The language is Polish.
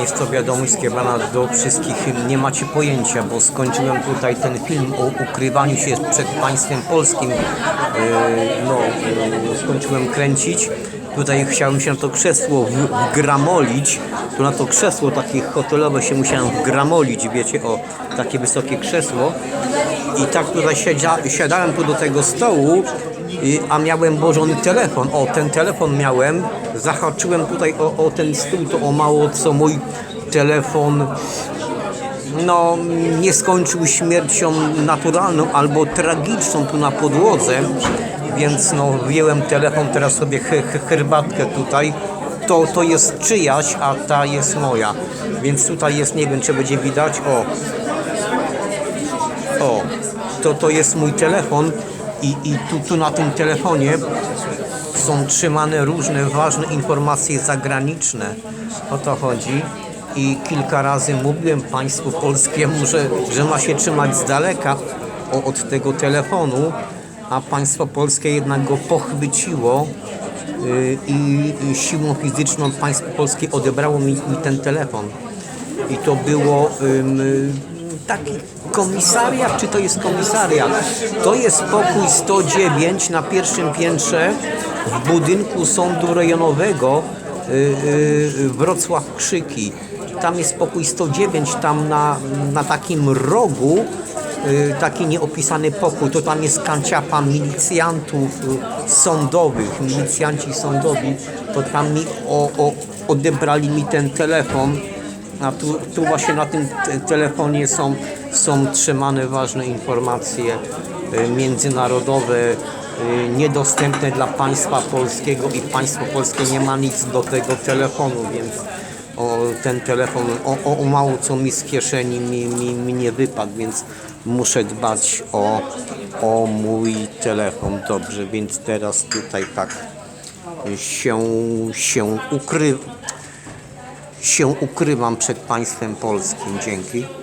Jest to wiadomość skierowana do wszystkich. Nie macie pojęcia, bo skończyłem tutaj ten film o ukrywaniu się przed państwem polskim. Yy, No, yy, skończyłem kręcić. Tutaj chciałem się na to krzesło wgramolić. Tu na to krzesło takie hotelowe się musiałem wgramolić, wiecie, o takie wysokie krzesło. I tak tutaj siedzia, siadałem tu do tego stołu, i- a miałem włożony telefon. O, ten telefon miałem. Zahaczyłem tutaj o, o ten stół, to o mało co mój telefon no, nie skończył śmiercią naturalną albo tragiczną tu na podłodze, więc no, wziąłem telefon, teraz sobie he, he, herbatkę tutaj. To, to jest czyjaś, a ta jest moja. Więc tutaj jest, nie wiem czy będzie widać, o, o, to, to jest mój telefon i, i tu, tu na tym telefonie są trzymane różne ważne informacje zagraniczne. O to chodzi. I kilka razy mówiłem państwu polskiemu, że, że ma się trzymać z daleka od tego telefonu, a państwo polskie jednak go pochwyciło y, i siłą fizyczną państwo polskie odebrało mi, mi ten telefon. I to było taki komisariat, czy to jest komisariat? To jest pokój 109 na pierwszym piętrze w budynku Sądu Rejonowego y, y, Wrocław Krzyki. Tam jest pokój 109, tam na, na takim rogu y, taki nieopisany pokój, to tam jest kanciapa milicjantów y, sądowych, milicjanci sądowi, to tam mi o, o, odebrali mi ten telefon, a tu, tu właśnie na tym te- telefonie są, są trzymane ważne informacje y, międzynarodowe, y, niedostępne dla państwa polskiego i państwo polskie nie ma nic do tego telefonu, więc o, ten telefon o, o, mało co mi z kieszeni mi, mi, mi nie wypadł, więc muszę dbać o, o mój telefon. Dobrze, więc teraz tutaj tak się, się ukry, się ukrywam przed państwem polskim. Dzięki.